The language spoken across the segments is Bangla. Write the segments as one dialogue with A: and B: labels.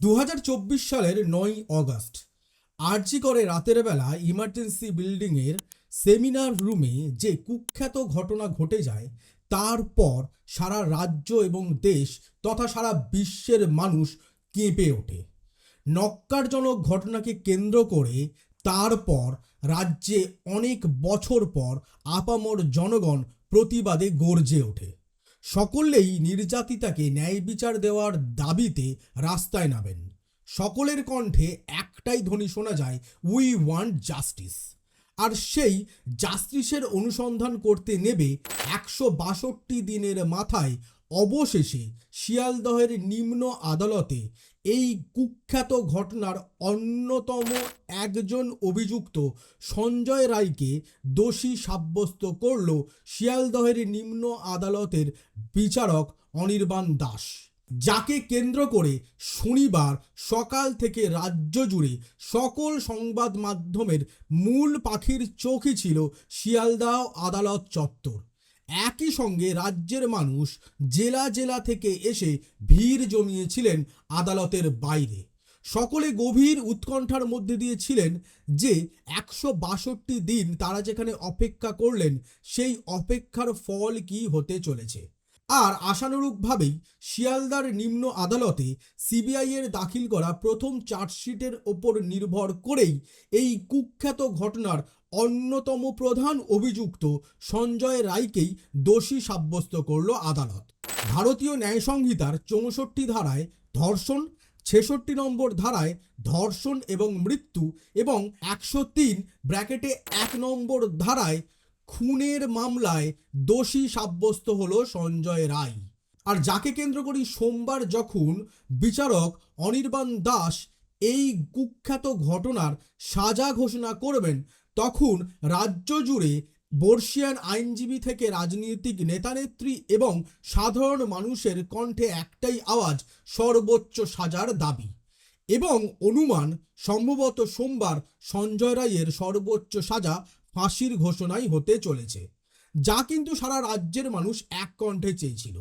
A: দু হাজার চব্বিশ সালের নয় অগস্ট। আরজি করে রাতের বেলা ইমার্জেন্সি বিল্ডিংয়ের সেমিনার রুমে যে কুখ্যাত ঘটনা ঘটে যায় তারপর সারা রাজ্য এবং দেশ তথা সারা বিশ্বের মানুষ কেঁপে ওঠে। নক্কারজনক ঘটনাকে কেন্দ্র করে তারপর রাজ্যে অনেক বছর পর আপামর জনগণ প্রতিবাদে গর্জে ওঠে। সকলেই নির্যাতিতাকে ন্যায় বিচার দেওয়ার দাবিতে রাস্তায় নামেন। সকলের কণ্ঠে একটাই ধ্বনি শোনা যায় উই ওয়ান্ট জাস্টিস আর সেই জাস্টিসের অনুসন্ধান করতে নেবে একশো বাষট্টি দিনের মাথায়। অবশেষে শিয়ালদহের নিম্ন আদালতে এই কুখ্যাত ঘটনার অন্যতম একজন অভিযুক্ত সঞ্জয় রায়কে দোষী সাব্যস্ত করল শিয়ালদহের নিম্ন আদালতের বিচারক অনির্বাণ দাস। যাকে কেন্দ্র করে শনিবার সকাল থেকে রাজ্য জুড়ে সকল সংবাদ মাধ্যমের মূল পাখির চোখই ছিল শিয়ালদাহ আদালত চত্বর। একই সঙ্গে রাজ্যের মানুষ জেলা জেলা থেকে এসে ভিড় জমিয়েছিলেন আদালতের বাইরে। সকলে গভীর উৎকণ্ঠার মধ্যে দিয়ে ছিলেন যে একশো বাষট্টি দিন তারা যেখানে অপেক্ষা করলেন, সেই অপেক্ষার ফল কি হতে চলেছে। আর আশানুরূপভাবেই শিয়ালদার নিম্ন আদালতে সিবিআই এর দাখিল করা প্রথম চার্জশিটের ওপর নির্ভর করেই এই কুখ্যাত ঘটনার অন্যতম প্রধান অভিযুক্ত সঞ্জয় রায়কেই দোষী সাব্যস্ত করল আদালত। ভারতীয় ন্যায় সংহিতার চৌষট্টি ধারায় ধর্ষণ, ছেষট্টি নম্বর ধারায় ধর্ষণ এবং মৃত্যু এবং একশো তিন ব্র্যাকেটে এক নম্বর ধারায় খুনের মামলায় দোষী সাব্যস্ত হল সঞ্জয় রায়। আর যাকে কেন্দ্র করি সোমবার যখন বিচারক অনির্বাণ দাস এই কুখ্যাত ঘটনার সাজা ঘোষণা করবেন তখন রাজ্য জুড়ে বর্ষিয়ান আইনজীবী থেকে রাজনৈতিক নেতানেত্রী এবং সাধারণ মানুষের কণ্ঠে একটাই আওয়াজ, সর্বোচ্চ সাজার দাবি। এবং অনুমান, সম্ভবত সোমবার সঞ্জয় রায়ের সর্বোচ্চ সাজা ফাঁসির ঘোষণাই হতে চলেছে, যা কিন্তু সারা রাজ্যের মানুষ এক কণ্ঠে চেয়েছিল।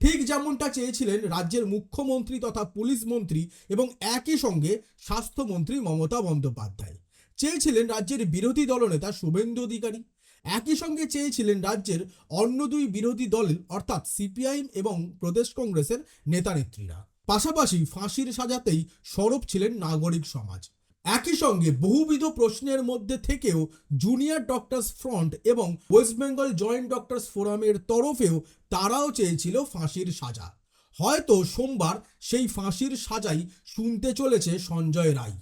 A: ঠিক যেমনটা চেয়েছিলেন রাজ্যের মুখ্যমন্ত্রী তথা পুলিশ মন্ত্রী এবং একই সঙ্গে স্বাস্থ্যমন্ত্রী মমতা বন্দ্যোপাধ্যায়। চেয়েছিলেন রাজ্যের বিরোধী দলনেতা শুভেন্দু অধিকারী। একই সঙ্গে চেয়েছিলেন রাজ্যের অন্য দুই বিরোধী দল অর্থাৎ সিপিআইএম এবং প্রদেশ কংগ্রেসের নেতানেত্রীরা পাশাপাশি ফাঁসির সাজাতেই সরব ছিলেন নাগরিক সমাজ। একই সঙ্গে বহুবিধ প্রশ্নের মধ্যে থেকেও জুনিয়র ডক্টরস ফ্রন্ট এবং ওয়েস্ট বেঙ্গল জয়েন্ট ডক্টরস ফোরামের তরফেও তারাও চেয়েছিল ফাঁসির সাজা। হয়তো সোমবার সেই ফাঁসির সাজাই শুনতে চলেছে সঞ্জয় রায়।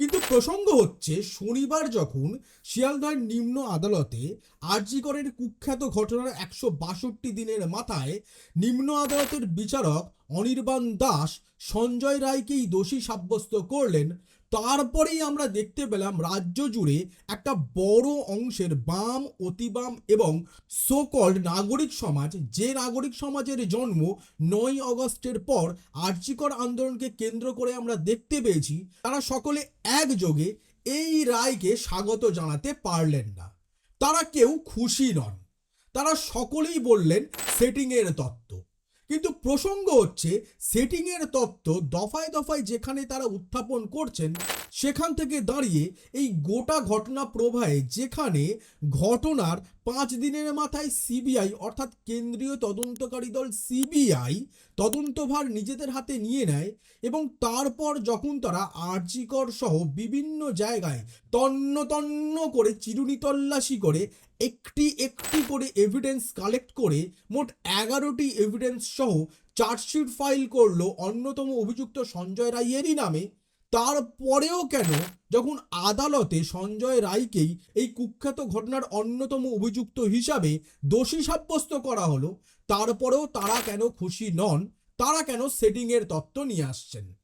A: কিন্তু প্রসঙ্গ হচ্ছে, শনিবার যখন শিয়ালদহের নিম্ন আদালতে আরজিগড়ের কুখ্যাত ঘটনার একশো বাষট্টি দিনের মাথায় নিম্ন আদালতের বিচারক অনির্বাণ দাস সঞ্জয় রায়কেই দোষী সাব্যস্ত করলেন তারপরেই আমরা দেখতে পেলাম রাজ্য জুড়ে একটা বড় অংশের বাম, অতিবাম এবং সোকল্ড নাগরিক সমাজ, যে নাগরিক সমাজের জন্ম নয় অগস্টের পর আর্যিকর আন্দোলনকে কেন্দ্র করে আমরা দেখতে পেয়েছি, তারা সকলে একযোগে এই রায়কে স্বাগত জানাতে পারলেন না। তারা কেউ খুশি নন। তারা সকলেই বললেন সেটিংয়ের তত্ত্ব। কিন্তু প্রসঙ্গ হচ্ছে সেটিংয়ের তত্ত্ব দফায় দফায় যেখানে তারা উত্থাপন করছেন, সেখান থেকে দাঁড়িয়ে এই গোটা ঘটনা প্রবাহে যেখানে ঘটনার পাঁচ দিনের মাথায় সিবিআই, অর্থাৎ কেন্দ্রীয় তদন্তকারী দল সিবিআই, তদন্তভার নিজেদের হাতে নিয়ে নেয় এবং তারপর যখন তারা আর্জিকর সহ বিভিন্ন জায়গায় তন্ন তন্ন করে চিরুনি তল্লাশি করে, একটি একটি করে এভিডেন্স কালেক্ট করে, মোট এগারোটি এভিডেন্স সহ চার্জশিট ফাইল করল অন্যতম অভিযুক্ত সঞ্জয় রায়েরই নামে তারপরেও কেন যখন আদালতে সঞ্জয় রায়কেই এই কুখ্যাত ঘটনার অন্যতম অভিযুক্ত হিসাবে দোষী সাব্যস্ত করা হলো, তারপরেও তারা কেন খুশি নন, তারা কেন সেটিংয়ের তত্ত্ব নিয়ে আসছেন?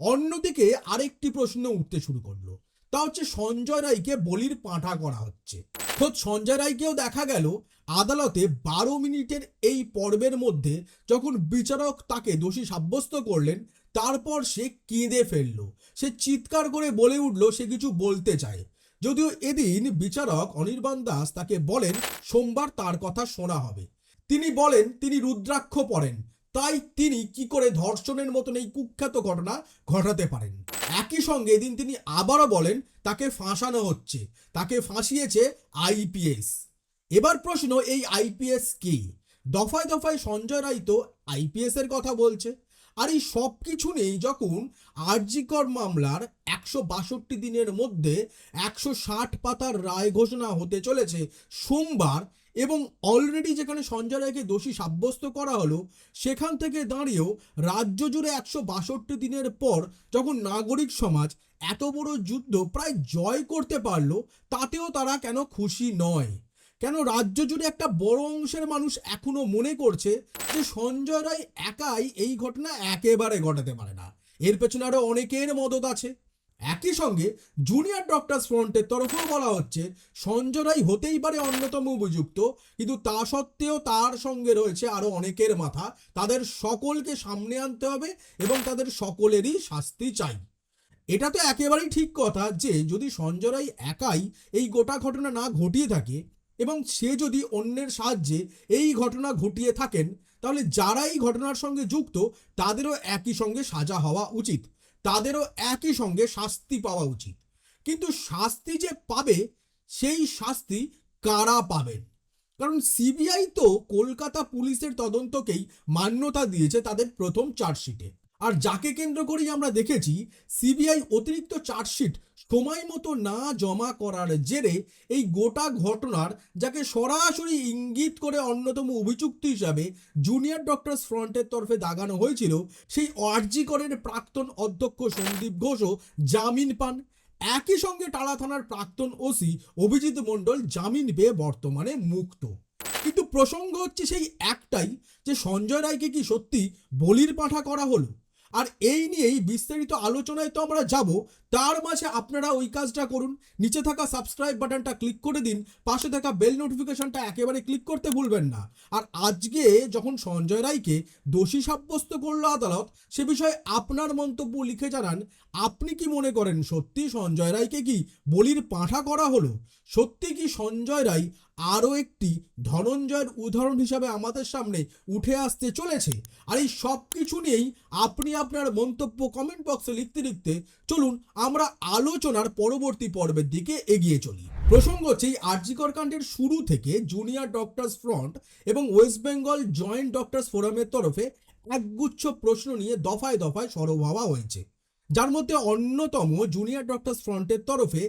A: অন্যদিকে আরেকটি প্রশ্ন উঠতে শুরু করল, তা হচ্ছে সঞ্জয় রায়কে বলির পাঁঠা করা হচ্ছে। খোদ সঞ্জয় রায়কেও দেখা গেল আদালতে বারো মিনিটের এই পর্বের মধ্যে যখন বিচারক তাকে দোষী সাব্যস্ত করলেন তারপর সে কেঁদে ফেলল। সে চিৎকার করে বলে উঠল, সে কিছু বলতে চায়। যদিও এদিন বিচারক অনির্বাণ দাস তাকে বলেন, সোমবার তার কথা শোনা হবে। তিনি বলেন, তিনি রুদ্রাক্ষ পড়েন। তাই তিনি কি করে ধর্ষণের মতন এই কুখ্যাত ঘটনা ঘটাতে পারেন। একই সঙ্গে এদিন তিনি আবারও বলেন, তাকে ফাঁসানো হচ্ছে। তাকে ফাঁসিয়েছে আইপিএস। এবার প্রশ্ন, এই আইপিএস কি? দফায় দফায় সঞ্জয় রায় তো আইপিএস এর কথা বলছে। আর এই সব কিছু নেই যখন আরজিকর মামলার একশো বাষট্টি দিনের মধ্যে একশো ষাট পাতার রায় ঘোষণা হতে চলেছে সোমবার এবং অলরেডি যেখানে সঞ্জয় রায়কে দোষী সাব্যস্ত করা হলো, সেখান থেকে দাঁড়িয়েও রাজ্য জুড়ে একশো বাষট্টি দিনের পর যখন নাগরিক সমাজ এত বড় যুদ্ধ প্রায় জয় করতে পারল, তাতেও তারা কেন খুশি নয়। কেন রাজ্য জুড়ে একটা বড় অংশের মানুষ এখনও মনে করছে যে সঞ্জয় রায় একাই এই ঘটনা একেবারে ঘটাতে পারে না? এর পেছনে আরও অনেকের মদত আছে। একই সঙ্গে জুনিয়র ডক্টরস ফ্রন্টের তরফেও বলা হচ্ছে, সঞ্জয় রায় হতেই পারে অন্যতম অভিযুক্ত কিন্তু তা সত্ত্বেও তার সঙ্গে রয়েছে আরও অনেকের মাথা। তাদের সকলকে সামনে আনতে হবে এবং তাদের সকলেরই শাস্তি চাই। এটা তো একেবারেই ঠিক কথা যে যদি সঞ্জয় রায় একাই এই গোটা ঘটনা না ঘটিয়ে থাকে এবং সে যদি অন্যের সাহায্যে এই ঘটনা ঘটিয়ে থাকেন, তাহলে যারা এই ঘটনার সঙ্গে যুক্ত, তাদেরও একই সঙ্গে সাজা হওয়া উচিত। তাদেরও একই সঙ্গে শাস্তি পাওয়া উচিত। কিন্তু শাস্তি যে পাবে, সেই শাস্তি কারা পাবেন? কারণ সিবিআই তো কলকাতা পুলিশের তদন্তকেই মান্যতা দিয়েছে তাদের প্রথম চার্জশিটে। আর যাকে কেন্দ্র করেই আমরা দেখেছি, সিবিআই অতিরিক্ত চার্জশিট সময় মতো না জমা করার জেরে এই গোটা ঘটনার, যাকে সরাসরি ইঙ্গিত করে অন্যতম অভিযুক্ত হিসাবে জুনিয়র ডক্টরস ফ্রন্টের তরফে দাগানো হয়েছিল, সেই আরজি করের প্রাক্তন অধ্যক্ষ সন্দীপ ঘোষও জামিন পান। একই সঙ্গে টালা থানার প্রাক্তন ওসি অভিজিৎ মণ্ডল জামিন পেয়ে বর্তমানে মুক্ত। কিন্তু প্রসঙ্গ হচ্ছে সেই একটাই, যে সঞ্জয় রায়কে কি সত্যি বলির পাঠা করা হলো? আর এই নিয়েই বিস্তারিত আলোচনায় তো আমরা যাব। তার মাঝে আপনারা ওই কাজটা করুন। নিচে থাকা সাবস্ক্রাইব বাটনটা ক্লিক করে দিন। পাশে থাকা বেল নোটিফিকেশনটা একেবারে ক্লিক করতে ভুলবেন না। আর আজকে যখন সঞ্জয় রায়কে দোষী সাব্যস্ত করল আদালত, সে বিষয়ে আপনার মন্তব্য লিখে জানান, আপনি কি মনে করেন সত্যি সঞ্জয় রায়কে কি বলির পাঁঠা করা হলো? সত্যি কি সঞ্জয় রায় আরও একটি ধনঞ্জয়ের উদাহরণ হিসাবে আমাদের সামনে উঠে আসতে চলেছে। আর এই সব কিছু নিয়েই আপনি আপনার মন্তব্য কমেন্ট বক্সে লিখতে লিখতে চলুন আমরা আলোচনার পরবর্তী পর্বের দিকে এগিয়ে চলি। প্রসঙ্গ হচ্ছে এই আরজিকর কাণ্ডের শুরু থেকে জুনিয়র ডক্টরস ফ্রন্ট এবং ওয়েস্ট বেঙ্গল জয়েন্ট ডক্টরস ফোরামের তরফে একগুচ্ছ প্রশ্ন নিয়ে দফায় দফায় সরব হওয়া হয়েছে। যার মধ্যে অন্যতম জুনিয়র ডক্টরস ফ্রন্টের তরফে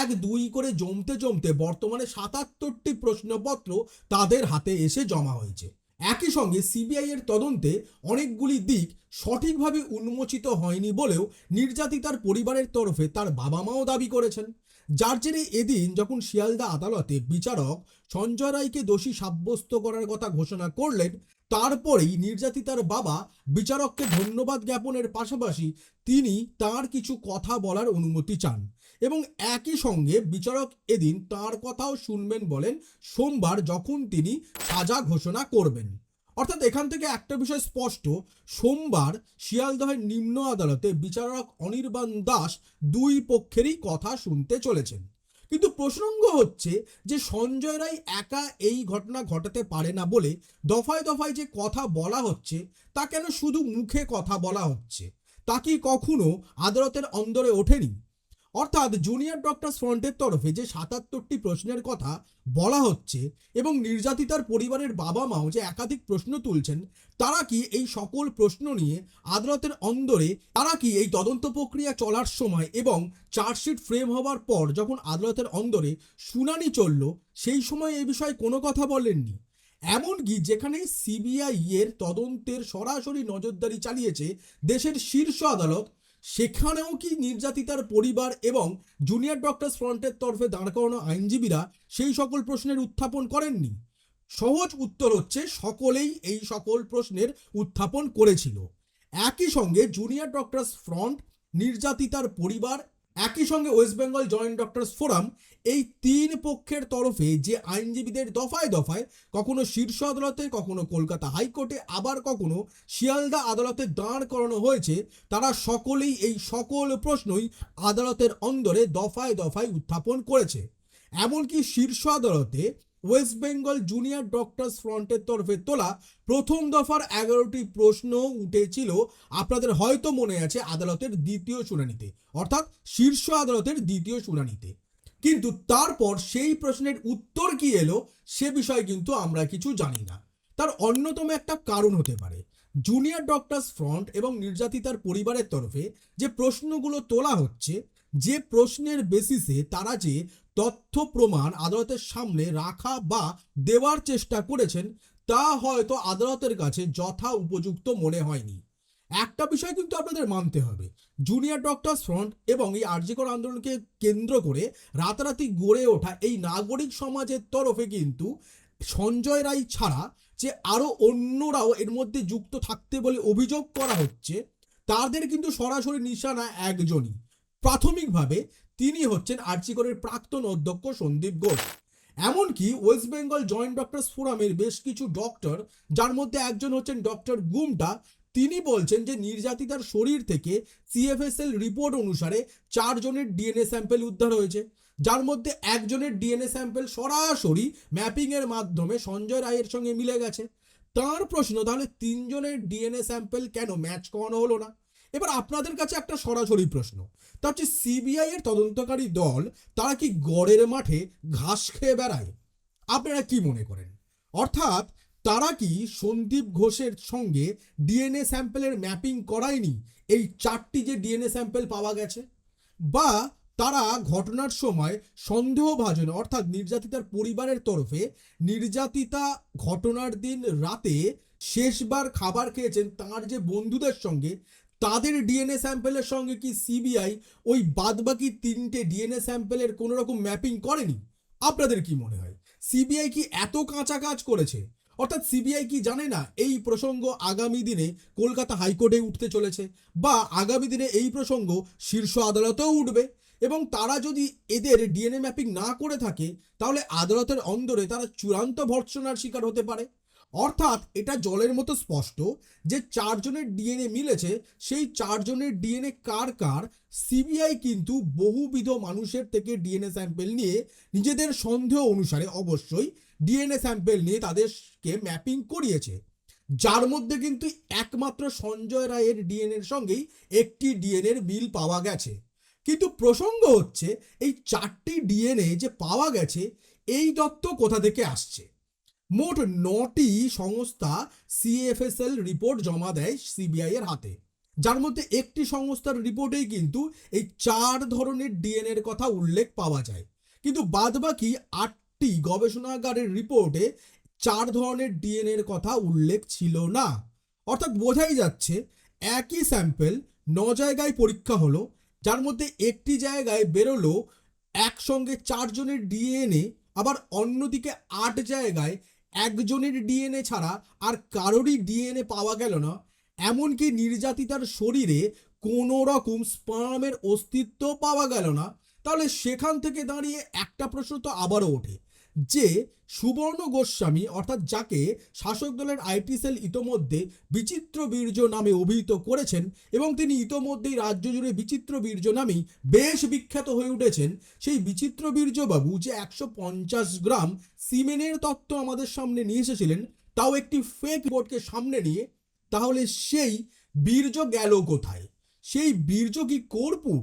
A: এক, দুই করে জমতে জমতে বর্তমানে সাতাত্তরটি প্রশ্নপত্র তাদের হাতে এসে জমা হয়েছে। একই সঙ্গে সিবিআই এর তদন্তে অনেকগুলি দিক সঠিকভাবে উন্মোচিত হয়নি বলেও নির্যাতিতার পরিবারের তরফে তার বাবা মাও দাবি করেছেন। যার জেরে এদিন যখন শিয়ালদা আদালতে বিচারক সঞ্জয় রায়কে দোষী সাব্যস্ত করার কথা ঘোষণা করলেন, তারপরেই নির্যাতিতার বাবা বিচারককে ধন্যবাদ জ্ঞাপনের পাশাপাশি তিনি তার কিছু কথা বলার অনুমতি চান এবং একই সঙ্গে বিচারক এদিন তার কথাও শুনবেন বলেন, সোমবার যখন তিনি সাজা ঘোষণা করবেন। অর্থাৎ এখান থেকে একটা বিষয় স্পষ্ট, সোমবার শিয়ালদহের নিম্ন আদালতে বিচারক অনির্বাণ দাস দুই পক্ষেরই কথা শুনতে চলেছেন। কিন্তু প্রসঙ্গ হচ্ছে যে সঞ্জয় রায় একা এই ঘটনা ঘটাতে পারে না বলে দফায় দফায় যে কথা বলা হচ্ছে, তা কেন শুধু মুখে কথা বলা হচ্ছে? তা কি কখনো আদালতের অন্দরে ওঠেনি? অর্থাৎ জুনিয়র ডক্টরস ফ্রন্টের তরফে যে সাতাত্তরটি প্রশ্নের কথা বলা হচ্ছে এবং নির্যাতিতার পরিবারের বাবা মাও যে একাধিক প্রশ্ন তুলছেন, তারা কি এই সকল প্রশ্ন নিয়ে আদালতের অন্দরে, তারা কি এই তদন্ত প্রক্রিয়া চলার সময় এবং চার্জশিট ফ্রেম হওয়ার পর যখন আদালতের অন্দরে শুনানি চলল, সেই সময় এই বিষয়ে কোনো কথা বলেননি? এমনকি যেখানে সিবিআই এর তদন্তের সরাসরি নজরদারি চালিয়েছে দেশের শীর্ষ আদালত সেখানেও কি নির্যাতিতার পরিবার এবং জুনিয়র ডক্টরস ফ্রন্টের তরফে দাঁড় করানো আইনজীবীরা সেই সকল প্রশ্নের উত্থাপন করেননি? সহজ উত্তর হচ্ছে সকলেই এই সকল প্রশ্নের উত্থাপন করেছিল। একই সঙ্গে জুনিয়র ডক্টরস ফ্রন্ট নির্যাতিতার পরিবার একই সঙ্গে West Bengal joint doctors forum এই তিন পক্ষের তরফে যে আইনজীবীদের দফায় দফায় কখনো শীর্ষ আদালতে, কখনো কলকাতা হাইকোর্টে, আবার কখনো শিয়ালদা আদালতে দাঁড় করানো হয়েছে, তারা সকলেই এই সকল প্রশ্নই আদালতের অন্দরে দফায় দফায় উত্থাপন করেছে। এমনকি শীর্ষ আদালতে ওয়েস্ট বেঙ্গল জুনিয়র ডক্টরস ফ্রন্টের তরফে তোলা প্রথম দফার এগারোটি প্রশ্ন উঠেছিল। আপনাদের হয়তো মনে আছে আদালতের দ্বিতীয় শুনানিতে, অর্থাৎ শীর্ষ আদালতের দ্বিতীয় শুনানিতে। কিন্তু তারপর সেই প্রশ্নের উত্তর কি এলো সে বিষয়ে কিন্তু আমরা কিছু জানি না। তার অন্যতম একটা কারণ হতে পারে। জুনিয়র ডক্টরস ফ্রন্ট এবং নির্যাতিতার পরিবারের তরফে যে প্রশ্নগুলো তোলা হচ্ছে যে প্রশ্নের বেসিসে তারা যে তথ্য প্রমাণ আদালতের সামনে রাখা বা দেওয়ার চেষ্টা করেছেন, তা হয়তো আদালতের কাছে যথা উপযুক্ত মনে হয়নি। একটা বিষয় কিন্তু আপনাদের মানতে হবে। জুনিয়র ডক্টর ফ্রন্ট এবং এই আর্যিকর আন্দোলনকে কেন্দ্র করে রাতারাতি গড়ে ওঠা এই নাগরিক সমাজের তরফে কিন্তু সঞ্জয় রায় ছাড়া যে আরও অন্যরাও এর মধ্যে যুক্ত থাকতে বলে অভিযোগ করা হচ্ছে, তাদের কিন্তু সরাসরি নিশানা একজনই। প্রাথমিকভাবে তিনি হচ্ছেন আর্চিকরের প্রাক্তন অধ্যক্ষ সন্দীপ ঘোষ। এমনকি ওয়েস্ট বেঙ্গল জয়েন্ট ডক্টরস ফোরামের বেশ কিছু ডক্টর, যার মধ্যে একজন হচ্ছেন ডক্টর গুমটা, তিনি বলছেন যে নির্যাতিতার শরীর থেকে সিএফএসএল রিপোর্ট অনুসারে চারজনের ডিএনএ স্যাম্পেল উদ্ধার হয়েছে। যার মধ্যে একজনের ডিএনএ স্যাম্পেল সরাসরি ম্যাপিংয়ের মাধ্যমে সঞ্জয় রায়ের সঙ্গে মিলে গেছে। তার প্রশ্ন, তাহলে তিনজনের ডিএনএ স্যাম্পেল কেন ম্যাচ করানো হলো না? এবার আপনাদের কাছে একটা সরাসরি প্রশ্ন। তা হচ্ছে সিবিআই এর তদন্তকারী দল, তারা কি গড়ের মাঠে ঘাস খেয়ে বেড়ায়? আপনারা কি মনে করেন? অর্থাৎ তারা কি সন্দীপ ঘোষের সঙ্গে ডিএনএ স্যাম্পেলের ম্যাপিং করায়নি? এই চারটি যে ডিএনএ স্যাম্পেল পাওয়া গেছে? বা তারা ঘটনার সময় সন্দেহভাজন, অর্থাৎ নির্যাতিতার পরিবারের তরফে নির্যাতিতা ঘটনার দিন রাতে শেষবার খাবার খেয়েছেন তার যে বন্ধুদের সঙ্গে তাদের ডিএনএ স্যাম্পেলের সঙ্গে কি সিবিআই ওই বাদবাকি তিনটে ডিএনএ স্যাম্পেলের কোনো রকম ম্যাপিং করেনি? আপনাদের কি মনে হয়? সিবিআই কি এত কাঁচা কাজ করেছে? অর্থাৎ সিবিআই কি জানে না এই প্রসঙ্গ আগামী দিনে কলকাতা হাইকোর্টে উঠতে চলেছে বা আগামী দিনে এই প্রসঙ্গ শীর্ষ আদালতেও উঠবে? এবং তারা যদি এদের ডিএনএ ম্যাপিং না করে থাকে, তাহলে আদালতের অন্দরে তারা চূড়ান্ত ভর্ৎসনার শিকার হতে পারে। অর্থাৎ এটা জলের মতো স্পষ্ট যে চারজনের ডিএনএ মিলেছে, সেই চারজনের ডিএনএ কার কার? সিবিআই কিন্তু বহুবিধ মানুষের থেকে ডিএনএ স্যাম্পেল নিয়ে নিজেদের সন্দেহ অনুসারে অবশ্যই ডিএনএ স্যাম্পেল নিয়ে তাদেরকে ম্যাপিং করিয়েছে। যার মধ্যে কিন্তু একমাত্র সঞ্জয় রায়ের ডিএনএর সঙ্গেই একটি ডিএনএর মিল পাওয়া গেছে। কিন্তু প্রসঙ্গ হচ্ছে, এই চারটি ডিএনএ যে পাওয়া গেছে, এই তত্ত্ব কোথা থেকে আসছে? মোট নটি সংস্থা সিএফএসএল রিপোর্ট জমা দেয় সিবিআই এর হাতে। যার মধ্যে একটি সংস্থার রিপোর্টেই কিন্তু এই চার ধরনের ডিএনএর কথা উল্লেখ পাওয়া যায়। কিন্তু বাদবাকি আটটি গবেষণাগারের রিপোর্টে চার ধরনের ডিএনএর কথা উল্লেখ ছিল না। অর্থাৎ বোঝাই যাচ্ছে, একই স্যাম্পেল ন জায়গায় পরীক্ষা হলো, যার মধ্যে একটি জায়গায় বেরোলো, একসঙ্গে চারজনের ডিএনএ আবার অন্যদিকে আট জায়গায় একজনের ডিএনএ ছাড়া আর কারোরই ডিএনএ পাওয়া গেল না। এমনকি নির্যাতিতার শরীরে কোনো রকম স্পার্মের অস্তিত্ব পাওয়া গেল না। তাহলে সেখান থেকে দাঁড়িয়ে একটা প্রশ্ন তো আবারও ওঠে। যে সুবর্ণ গোস্বামী, অর্থাৎ যাকে শাসক দলের আইটি সেল ইতোমধ্যে বিচিত্র বীর্য নামে অভিহিত করেছেন এবং তিনি ইতোমধ্যেই রাজ্য জুড়ে বিচিত্র বীর্য নামেই বেশ বিখ্যাত হয়ে উঠেছেন, সেই বিচিত্র বীর্যবাবু যে একশো পঞ্চাশ গ্রাম সিমেনের তত্ত্ব আমাদের সামনে নিয়ে এসেছিলেন, তাও একটি ফেক বোর্ডকে সামনে নিয়ে, তাহলে সেই বীর্য গেল কোথায়? সেই বীর্য কি কর্পূর,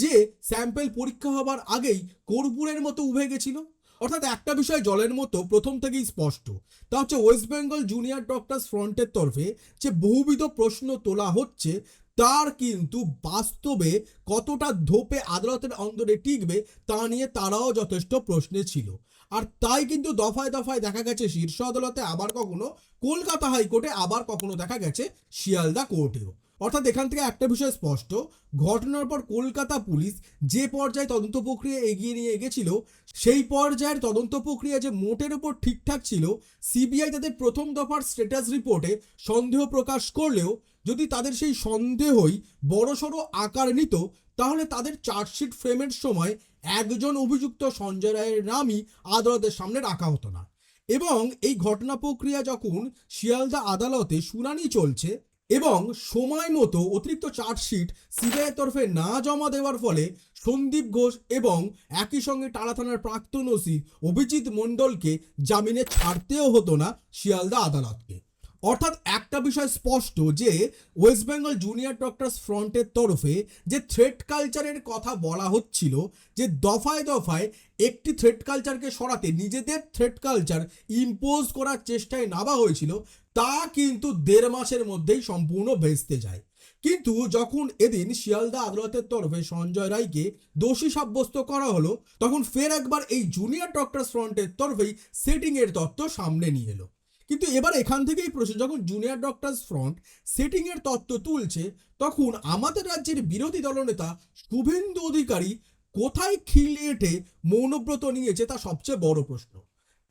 A: যে স্যাম্পেল পরীক্ষা হবার আগেই কর্পূরের মতো উভে গেছিল? অর্থাৎ একটা বিষয় জলের মতো প্রথম থেকেই স্পষ্ট। তা হচ্ছে ওয়েস্ট বেঙ্গল জুনিয়র ডক্টরস ফ্রন্টের তরফে যে বহুবিধ প্রশ্ন তোলা হচ্ছে, তার কিন্তু বাস্তবে কতটা ধোপে আদালতের অন্দরে টিকবে তা নিয়ে তারাও যথেষ্ট প্রশ্নে ছিল। আর তাই কিন্তু দফায় দফায় দেখা গেছে শীর্ষ আদালতে আবার কখনো, কলকাতা হাইকোর্টে আবার কখনো দেখা গেছে শিয়ালদা কোর্টেও। অর্থাৎ এখান থেকে একটা বিষয় স্পষ্ট, ঘটনার পর কলকাতা পুলিশ যে পর্যায়ে তদন্ত প্রক্রিয়া এগিয়ে নিয়ে গেছিল, সেই পর্যায়ের তদন্ত প্রক্রিয়া যে মোটের উপর ঠিকঠাক ছিল, সিবিআই তাদের প্রথম দফার স্ট্যাটাস রিপোর্টে সন্দেহ প্রকাশ করলেও যদি তাদের সেই সন্দেহই বড়সড় আকার নিত, তাহলে তাদের চার্জশিট ফ্রেমের সময় একজন অভিযুক্ত সঞ্জয় রায়ের নামই আদালতের সামনে রাখা হতো না। এবং এই ঘটনা প্রক্রিয়া যখন শিয়ালদা আদালতে শুনানি চলছে এবং সময় মতো অতিরিক্ত চার্জশিট সিবিআই তরফে না জমা দেওয়ার ফলে সন্দীপ ঘোষ এবং একই সঙ্গে টালা থানার প্রাক্তন ওসি অভিজিৎ মণ্ডলকে জামিনে ছাড়তেও হতো না শিয়ালদা আদালতকে। অর্থাৎ একটা বিষয় স্পষ্ট যে ওয়েস্ট বেঙ্গল জুনিয়র ডক্টরস ফ্রন্টের তরফে যে থ্রেড কালচারের কথা বলা হচ্ছিল, যে দফায় দফায় একটি থ্রেড কালচারকে সরাতে নিজেদের থ্রেড কালচার ইম্পোজ করার চেষ্টায় নামা হয়েছিল, তা কিন্তু দেড় মাসের মধ্যেই সম্পূর্ণ ভেস্তে যায়। কিন্তু যখন এদিন শিয়ালদা আদালতের তরফে সঞ্জয় রায়কে দোষী সাব্যস্ত করা হলো, তখন ফের একবার এই জুনিয়র ডক্টরস ফ্রন্টের তরফেই সেটিংয়ের তত্ত্ব সামনে নিয়ে এলো। কিন্তু এবার এখান থেকেই প্রশ্ন, যখন জুনিয়র ডক্টরস ফ্রন্ট সেটিংয়ের তত্ত্ব তুলছে, তখন আমাদের রাজ্যের বিরোধী দলনেতা শুভেন্দু অধিকারী কোথায় খিল এঁটে মৌনব্রত নিয়েছে তা সবচেয়ে বড় প্রশ্ন।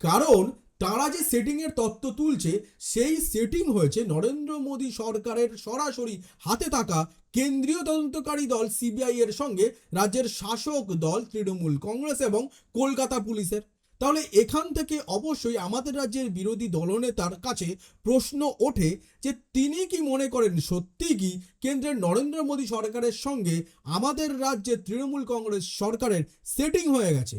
A: কারণ তারা যে সেটিংয়ের তত্ত্ব তুলছে, সেই সেটিং হয়েছে নরেন্দ্র মোদী সরকারের সরাসরি হাতে থাকা কেন্দ্রীয় তদন্তকারী দল সিবিআই এর সঙ্গে রাজ্যের শাসক দল তৃণমূল কংগ্রেস এবং কলকাতা পুলিশের। তাহলে এখান থেকে অবশ্যই আমাদের রাজ্যের বিরোধী দলনেতার কাছে প্রশ্ন ওঠে যে তিনি কি মনে করেন সত্যি কি কেন্দ্রের নরেন্দ্র মোদী সরকারের সঙ্গে আমাদের রাজ্যের তৃণমূল কংগ্রেস সরকারের সেটিং হয়ে গেছে?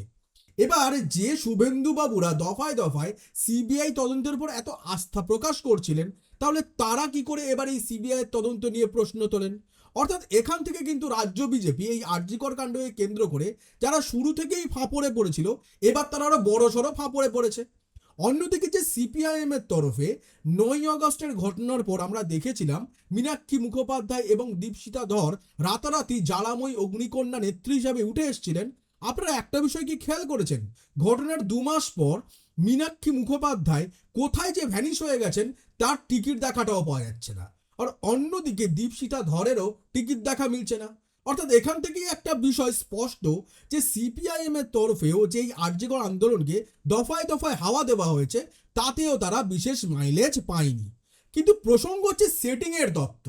A: এবার যে শুভেন্দু বাবুরা দফায় দফায় সিবিআই তদন্তের উপর এত আস্থা প্রকাশ করছিলেন, তাহলে তারা কি করে এবার এই সিবিআই তদন্ত নিয়ে প্রশ্ন তোলেন? অর্থাৎ এখান থেকে কিন্তু রাজ্য বিজেপি এই আর্যিকর কাণ্ডকে কেন্দ্র করে যারা শুরু থেকেই ফাঁপড়ে পড়েছিল, এবার তারা আরও বড় সড়ো ফাঁপড়ে পড়েছে। অন্যদিকে যে সিপিআইএম এর তরফে নয় আগস্টের ঘটনার পর আমরা দেখেছিলাম মীনাক্ষী মুখোপাধ্যায় এবং দীপশিতা ধর রাতারাতি জ্বালাময় অগ্নিকন্যা নেত্রী হিসাবে উঠে এসেছিলেন। আপনারা একটা বিষয় কি খেয়াল করেছেন? ঘটনার দু মাস পর মীনাক্ষী মুখোপাধ্যায় কোথায় যে ভ্যানিশ হয়ে গেছেন, তার টিকিট দেখাটাও পাওয়া যাচ্ছে না। আর অন্যদিকে দীপশিতা ধরেরও টিকিট দেখা মিলছে না। অর্থাৎ এখান থেকেই একটা বিষয় স্পষ্ট যে সিপিআইএম এর তরফেও যেই আর্যিকর আন্দোলনকে দফায় দফায় হাওয়া দেওয়া হয়েছে, তাতেও তারা বিশেষ মাইলেজ পায়নি। কিন্তু প্রসঙ্গ হচ্ছে সেটিং এর দত্ত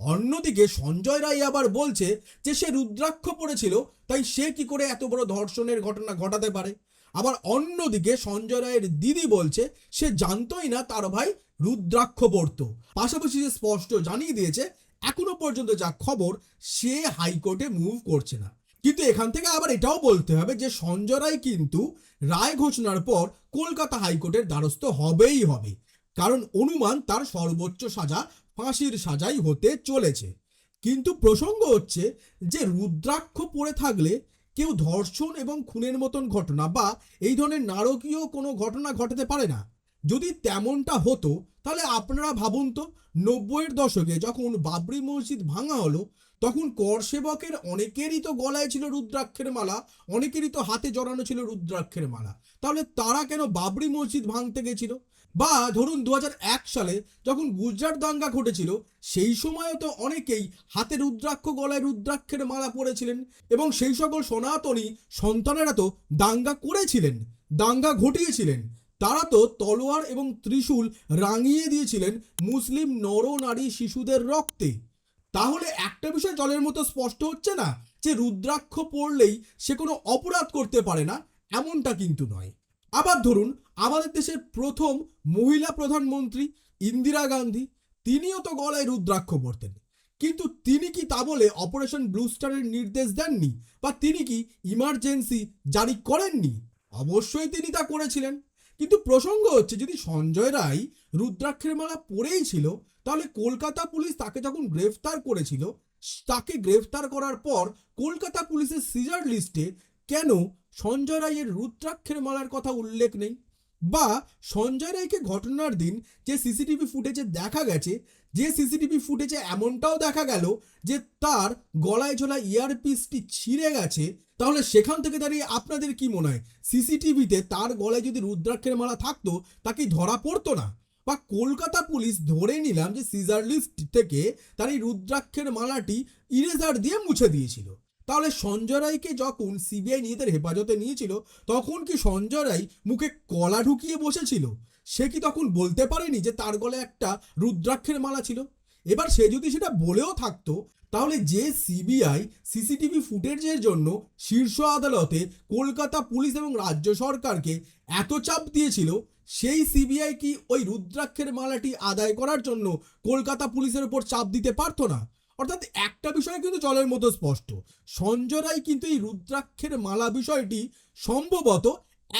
A: অন্যদিকে সঞ্জয় রায় আবার বলছে যে সে রুদ্রাক্ষ পড়েছিল, তাই সে কি করে এত বড় ধর্ষণের ঘটনা ঘটাতে পারে? আবার অন্যদিকে সঞ্জয় রায়ের দিদি বলছে, সে জানতোই না তার ভাই রুদ্রাক্ষ পড়তো পাশাপাশি যে স্পষ্ট জানিয়ে দিয়েছে, এখনও পর্যন্ত যা খবর, সে হাইকোর্টে মুভ করছে না। কিন্তু এখান থেকে আবার এটাও বলতে হবে যে, সঞ্জয় রায় কিন্তু রায় ঘোষণার পর কলকাতা হাইকোর্টের দ্বারস্থ হবেই হবে। কারণ অনুমান তার সর্বোচ্চ সাজা, ফাঁসির সাজাই হতে চলেছে। কিন্তু প্রসঙ্গ হচ্ছে যে, রুদ্রাক্ষ পড়ে থাকলে কেউ ধর্ষণ এবং খুনের মতন ঘটনা বা এই ধরনের নারকীয় কোনো ঘটনা ঘটাতে পারে না। যদি তেমনটা হতো, তাহলে আপনারা ভাবুন তো, নব্বইয়ের দশকে যখন বাবরি মসজিদ ভাঙা হলো, তখন কর সেবকের অনেকেরই তো গলায় ছিল রুদ্রাক্ষের মালা, অনেকেরই তো হাতে জড়ানো ছিল রুদ্রাক্ষের মালা। তাহলে তারা কেন বাবরি মসজিদ ভাঙতে গেছিল? বা ধরুন দু হাজার এক সালে যখন গুজরাট দাঙ্গা ঘটেছিল, সেই সময়ও তো অনেকেই হাতে রুদ্রাক্ষ গলায় রুদ্রাক্ষের মালা পরেছিলেন এবং সেই সকল সনাতনী সন্তানেরা তো দাঙ্গা করেছিলেন, দাঙ্গা ঘটিয়েছিলেন। তারা তো তলোয়ার এবং ত্রিশূল রাঙিয়ে দিয়েছিলেন মুসলিম নর নারী শিশুদের রক্তে। তাহলে একটা বিষয় জলের মতো স্পষ্ট হচ্ছে না যে রুদ্রাক্ষ পড়লেই সে কোনো অপরাধ করতে পারে না, এমনটা কিন্তু নয়। আবার ধরুন, আমাদের দেশের প্রথম মহিলা প্রধানমন্ত্রী ইন্দিরা গান্ধী, তিনিও তো গলায় রুদ্রাক্ষ পড়তেন কিন্তু তিনি কি তা বলে অপারেশন ব্লু স্টারের নির্দেশ দেননি? বা তিনি কি ইমার্জেন্সি জারি করেননি? অবশ্যই তিনি তা করেছিলেন। কিন্তু প্রসঙ্গ হচ্ছে, যদি সঞ্জয় রায় রুদ্রাক্ষের মালা পরেই ছিল, তাহলে কলকাতা পুলিশ তাকে যখন গ্রেফতার করেছিল, তাকে গ্রেফতার করার পর কলকাতা পুলিশের সিজার লিস্টে কেন সঞ্জয় রায়ের রুদ্রাক্ষের মালার কথা উল্লেখ নেই? বা সঞ্জয় রায়কে ঘটনার দিন যে সিসিটিভি ফুটেজে দেখা গেছে, যে সিসিটিভি ফুটেজে এমনটাও দেখা গেল যে তার গলায় ঝোলা ইয়ারপিসটি ছিঁড়ে গেছে তাহলে সেখান থেকে দাঁড়িয়ে আপনাদের কি মনে হয়? সিসিটিভিতে তার গলায় যদি রুদ্রাক্ষের মালা থাকতো, তাকে ধরা পড়তো না? বা কলকাতা পুলিশ ধরে নিলাম যে সিজার লিস্ট থেকে তার এই রুদ্রাক্ষের মালাটি ইরেজার দিয়ে মুছে দিয়েছিল। তাহলে সঞ্জয় রায়কে যখন সিবিআই নিজেদের হেফাজতে নিয়েছিল, তখন কি সঞ্জয় রায় মুখে কলা ঢুকিয়ে বসেছিল? সে কি তখন বলতে পারেনি যে তার গলায় একটা রুদ্রাক্ষের মালা ছিল? এবার সে যদি সেটা বলেও থাকতো, তাহলে যে সিবিআই সিসিটিভি ফুটেজের জন্য শীর্ষ আদালতে কলকাতা পুলিশ এবং রাজ্য সরকারকে এত চাপ দিয়েছিল, সেই সিবিআই কি ওই রুদ্রাক্ষের মালাটি আদায় করার জন্য কলকাতা পুলিশের উপর চাপ দিতে পারতো না? অর্থাৎ একটা বিষয় কিন্তু জলের মতো স্পষ্ট, সঞ্জয় রায় কিন্তু এই রুদ্রাক্ষের মালা বিষয়টি সম্ভবত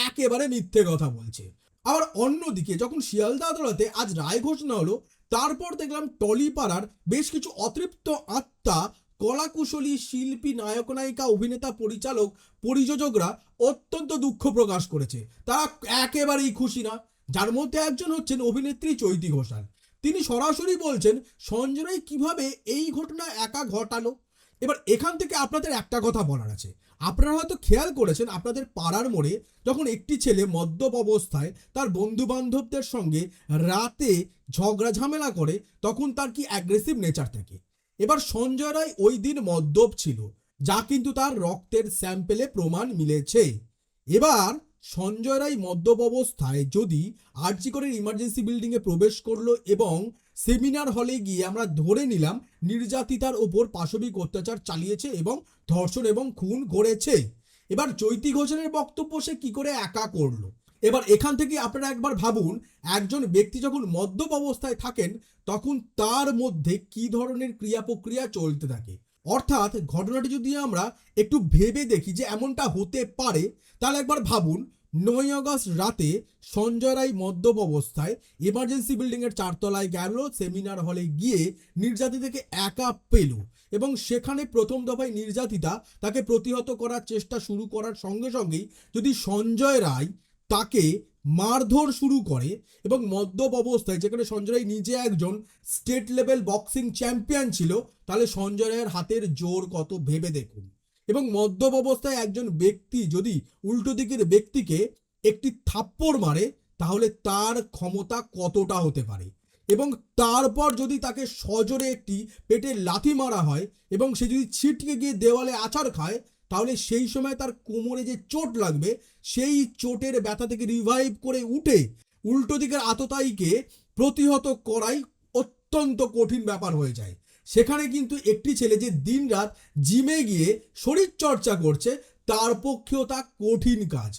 A: একেবারে মিথ্যে কথা বলছে। আবার অন্যদিকে যখন শিয়ালদা আদালতে আজ রায় ঘোষণা হলো তারপর দেখলাম টলিপাড়ার বেশ কিছু অতৃপ্ত আত্মা, কলাকুশলী শিল্পী নায়ক নায়িকা অভিনেতা, পরিচালক, পরিযোজকরা অত্যন্ত দুঃখ প্রকাশ করেছে। তারা একেবারেই খুশি না। যার মধ্যে একজন হচ্ছেন অভিনেত্রী চৈতি ঘোষাল। তিনি সরাসরি বলছেন সঞ্জয় কীভাবে এই ঘটনা একা ঘটালো? এবার এখান থেকে আপনাদের একটা কথা বলার আছে। আপনারা হয়তো খেয়াল করেছেন, আপনাদের পাড়ার মোড়ে যখন একটি ছেলে মদ্যপ অবস্থায় তার বন্ধু বান্ধবদের সঙ্গে রাতে ঝগড়া ঝামেলা করে, তখন তার কি অ্যাগ্রেসিভ নেচার থাকে? এবার সঞ্জয় রায় ওই দিন মদ্যপ ছিল, যা কিন্তু তার রক্তের স্যাম্পেলে প্রমাণ মিলেছে। এবার সঞ্জয় রায় মদ্যপ অবস্থায় যদি আরজিকরের ইমার্জেন্সি বিল্ডিংয়ে প্রবেশ করল এবং সেমিনার হলে গিয়ে আমরা ধরে নিলাম নির্যাতিতার ওপর পাশবিক অত্যাচার চালিয়েছে এবং ধর্ষণ এবং খুন করেছে। এবার চৈতি ঘোষণের বক্তব্য সে কি করে একা করল? এবার এখান থেকে আপনারা একবার ভাবুন, একজন ব্যক্তি যখন মদ্যপ অবস্থায় থাকেন, তখন তার মধ্যে কি ধরনের ক্রিয়া প্রক্রিয়া চলতে থাকে? অর্থাৎ ঘটনাটি যদি আমরা একটু ভেবে দেখি যে এমনটা হতে পারে, তাহলে একবার ভাবুন নয় আগস্ট রাতে সঞ্জয় রায় মদ্যপ অবস্থায় এমার্জেন্সি বিল্ডিংয়ের চারতলায় গেল সেমিনার হলে গিয়ে নির্যাতিতাকে একা পেল এবং সেখানে প্রথম দফায় নির্যাতিতা তাকে প্রতিহত করার চেষ্টা শুরু করার সঙ্গে সঙ্গেই যদি সঞ্জয় রায় তাকে মারধর শুরু করে এবং মদ্যপ অবস্থায়, যেখানে সঞ্জয় রায় নিজে একজন স্টেট লেভেল বক্সিং চ্যাম্পিয়ন ছিল, তাহলে সঞ্জয় রায়ের হাতের জোর কত ভেবে দেখুন। এবং মদ্যপ অবস্থায় একজন ব্যক্তি যদি উল্টো দিকের ব্যক্তিকে একটি থাপ্পড় মারে, তাহলে তার ক্ষমতা কতটা হতে পারে? এবং তারপর যদি তাকে সজোরে একটি পেটে লাথি মারা হয় এবং সে যদি ছিটকে গিয়ে দেওয়ালে আছাড় খায়, তাহলে সেই সময় তার কোমরে যে চোট লাগবে, সেই চোটের ব্যথা থেকে রিভাইভ করে উঠে উল্টো দিকের আততায়ীকে প্রতিহত করাই অত্যন্ত কঠিন ব্যাপার হয়ে যায়। সেখানে কিন্তু একটি ছেলে যে দিনরাত জিমে গিয়ে শরীর চর্চা করছে, তার পক্ষেও তা কঠিন কাজ।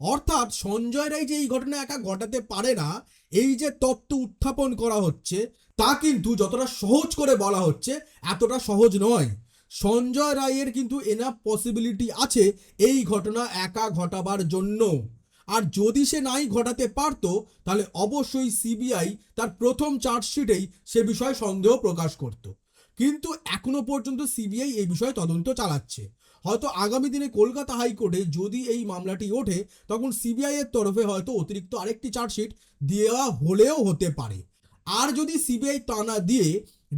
A: অর্থাৎ সঞ্জয় রায় যে এই ঘটনা একা ঘটাতে পারে না, এই যে তত্ত্ব উত্থাপন করা হচ্ছে, তা কিন্তু যতটা সহজ করে বলা হচ্ছে, এতটা সহজ নয়। সঞ্জয় রায়ের কিন্তু এনাফ পসিবিলিটি আছে এই ঘটনা একা ঘটাবার জন্য। আর যদি সে নাই ঘটাতে পারতো, তাহলে অবশ্যই সিবিআই তার প্রথম চার্জশিটেই সে বিষয়ে সন্দেহ প্রকাশ করত। কিন্তু এখনও পর্যন্ত সিবিআই এই বিষয়ে তদন্ত চালাচ্ছে। হয়তো আগামী দিনে কলকাতা হাইকোর্টে যদি এই মামলাটি ওঠে, তখন সিবিআই এর তরফে হয়তো অতিরিক্ত আরেকটি চার্জশিট দেওয়া হলেও হতে পারে। আর যদি সিবিআই তা না দিয়ে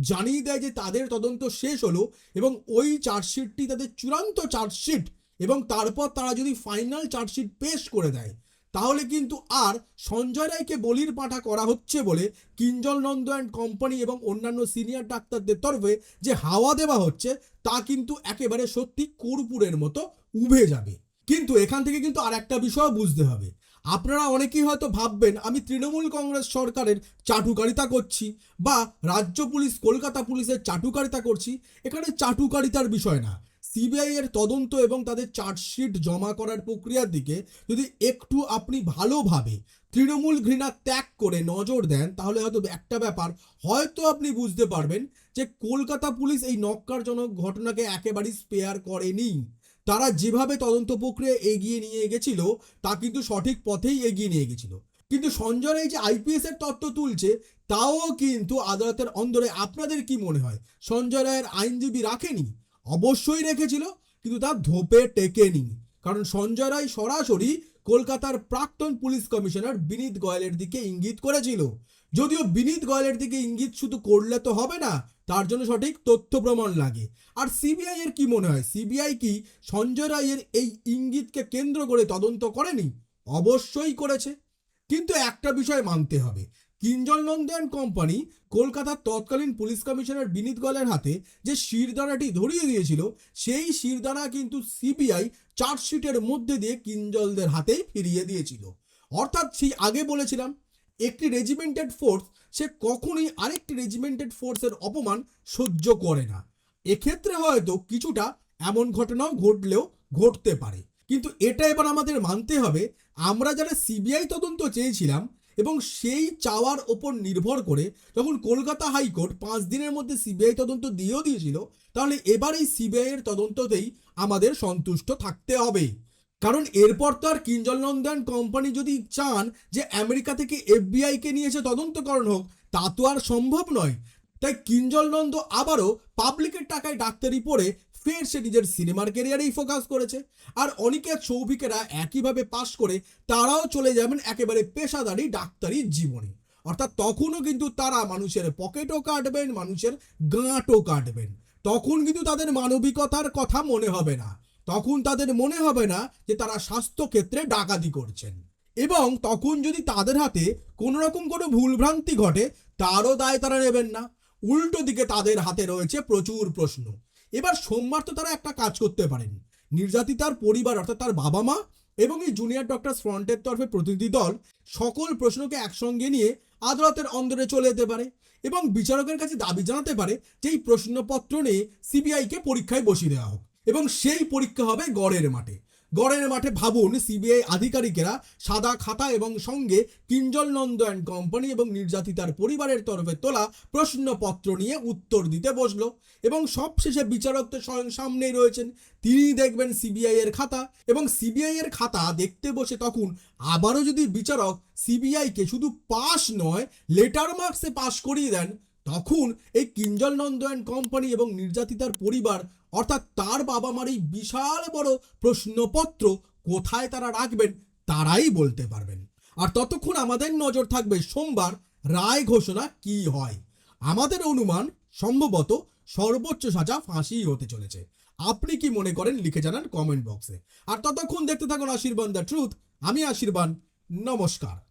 A: জানিয়ে দেয় যে তাদের তদন্ত শেষ হলো এবং ওই চার্জশিটটি তাদের চূড়ান্ত চার্জশিট এবং তারপর তারা যদি ফাইনাল চার্জশিট পেশ করে দেয় তাহলে কিন্তু আর সঞ্জয় রায়কে বলির পাঠা করা হচ্ছে বলে কিঞ্জল নন্দ অ্যান্ড কোম্পানি এবং অন্যান্য সিনিয়র ডাক্তারদের তরফে যে হাওয়া দেওয়া হচ্ছে, তা কিন্তু একেবারে সত্যি কর্পূরের মতো উভে যাবে। কিন্তু এখান থেকে কিন্তু আর একটা বিষয় বুঝতে হবে। আপনারা অনেকেই হয়তো ভাববেন, আমি তৃণমূল কংগ্রেস সরকারের চাটুকারিতা করছি বা রাজ্য পুলিশ কলকাতা পুলিশের চাটুকারিতা করছি। এখানে চাটুকারিতার বিষয় না। সিবিআই এর তদন্ত এবং তাদের চার্জশিট জমা করার প্রক্রিয়ার দিকে যদি একটু আপনি ভালোভাবে তৃণমূল ঘৃণা ত্যাগ করে নজর দেন, তাহলে হয়তো একটা ব্যাপার, হয়তো আপনি বুঝতে পারবেন যে কলকাতা পুলিশ এই নক্কারজনক ঘটনাকে একেবারেই স্পেয়ার করেনি। তারা যেভাবে তদন্ত প্রক্রিয়া এগিয়ে নিয়ে গেছিল, তা কিন্তু সঠিক পথেই এগিয়ে নিয়ে গেছিল। কিন্তু সঞ্জয় রায় যে আইপিএস এর তত্ত্ব তুলছে, তাও কিন্তু আদালতের অন্দরে আপনাদের কি মনে হয়? সঞ্জয় রায়ের আইনজীবী রাখেনি? অবশ্যই রেখেছিল, কিন্তু তা ধোপে টেকেনি। কারণ সঞ্জয় রায় সরাসরি কলকাতার প্রাক্তন পুলিশ কমিশনার বিনীত গোয়েলের দিকে ইঙ্গিত করেছিল। যদিও বিনীত গোয়েলের দিকে ইঙ্গিত শুধু করলে তো হবে না, তার জন্য সঠিক তথ্য প্রমাণ লাগে। আর সিবিআই এর কি মনে হয়? সিবিআই কি সঞ্জয় রায়ের এই ইঙ্গিতকে কেন্দ্র করে তদন্ত করেনি? অবশ্যই করেছে। কিন্তু একটা বিষয় মানতে হবে। কিঞ্জল নন্দন কোম্পানি কলকাতার তৎকালীন পুলিশ কমিশনার বিনীত গলের হাতে যে শিরদানাটি ধরিয়ে দিয়েছিল, সেই শিরদানা কিন্তু সিবিআই চার্জশিটের মধ্যে দিয়ে কিঞ্জলদের হাতে ফিরিয়ে দিয়েছিল। অর্থাৎ সেই আগে বলেছিলাম, একটি রেজিমেন্টেড ফোর্স সে কখনোই আরেকটি রেজিমেন্টেড ফোর্সের অপমান সহ্য করে না। এক্ষেত্রে হয়তো কিছুটা এমন ঘটনাও ঘটলেও ঘটতে পারে। কিন্তু এটা এবার আমাদের মানতে হবে, আমরা যারা সিবিআই তদন্ত চেয়েছিলাম এবং সেই চাওয়ার ওপর নির্ভর করে যখন কলকাতা হাইকোর্ট পাঁচ দিনের মধ্যে সিবিআই তদন্ত দিয়েও দিয়েছিল, তাহলে এবার এই সিবিআই এর তদন্ততেই আমাদের সন্তুষ্ট থাকতে হবে। কারণ এরপর তো আর কিঞ্জল নন্দন কোম্পানি যদি চান যে আমেরিকা থেকে এফবিআই কে নিয়ে এসে তদন্তকরণ হোক, তা তো আর সম্ভব নয়। তাই কিঞ্জল নন্দ আবারও পাবলিকের টাকায় ডাক্তারি পড়ে ফের সে নিজের সিনেমার ক্যারিয়ারেই ফোকাস করেছে। আর অনিকেত সৌভিকেরা একইভাবে পাশ করে তারাও চলে যাবেন একেবারে পেশাদারি ডাক্তারি জীবনে। অর্থাৎ তখনও কিন্তু তারা মানুষের পকেটও কাটবেন, মানুষের গাঁটও কাটবেন। তখন কিন্তু তাদের মানবিকতার কথা মনে হবে না। তখন তাদের মনে হবে না যে তারা স্বাস্থ্য ক্ষেত্রে ডাকাতি করছেন। এবং তখন যদি তাদের হাতে কোনো রকম কোনো ভুলভ্রান্তি ঘটে, তারও দায় তারা নেবেন না। উল্টো দিকে তাদের হাতে রয়েছে প্রচুর প্রশ্ন। এবার সোমবার তো তারা একটা কাজ করতে পারেন। নির্যাতিতার পরিবার অর্থাৎ তার বাবা মা এবং এই জুনিয়র ডক্টর ফ্রন্টের তরফে প্রতিনিধি দল সকল প্রশ্নকে একসঙ্গে নিয়ে আদালতের অন্দরে চলে যেতে পারে এবং বিচারকের কাছে দাবি জানাতে পারে যে এই প্রশ্নপত্র নিয়ে সিবিআইকে পরীক্ষায় বসিয়ে দেওয়া হোক এবং সেই পরীক্ষা হবে গড়ের মাঠে। গড়ের মাঠে ভাবুন সিবিআই আধিকারিকেরা সাদা খাতা এবং সঙ্গে কিঞ্জল নন্দ অ্যান্ড কোম্পানি এবং নির্যাতিতার পরিবারের তরফে তোলা প্রশ্নপত্র নিয়ে উত্তর দিতে বসল এবং সবশেষে বিচারক তো স্বয়ং সামনেই রয়েছেন। তিনি দেখবেন সিবিআই এর খাতা এবং সিবিআই এর খাতা দেখতে বসে তখন আবারও যদি বিচারক সিবিআইকে শুধু পাস নয় লেটার মার্কসে পাস করিয়ে দেন, তখন এই কিঞ্জল নন্দ অ্যান্ড কোম্পানি এবং নির্যাতিতার পরিবার অর্থাৎ তার বাবা মার এই বিশাল বড় প্রশ্নপত্র কোথায় তারা রাখবেন, তারাই বলতে পারবেন। আর ততক্ষণ আমাদের নজর থাকবে সোমবার রায় ঘোষণা কি হয়। আমাদের অনুমান সম্ভবত সর্বোচ্চ সাজা ফাঁসি হতে চলেছে। আপনি কি মনে করেন, লিখে জানান কমেন্ট বক্সে। আর ততক্ষণ দেখতে থাকুন আশীর্বাদ দ্য ট্রুথ। আমি আশীর্বাদ নমস্কার।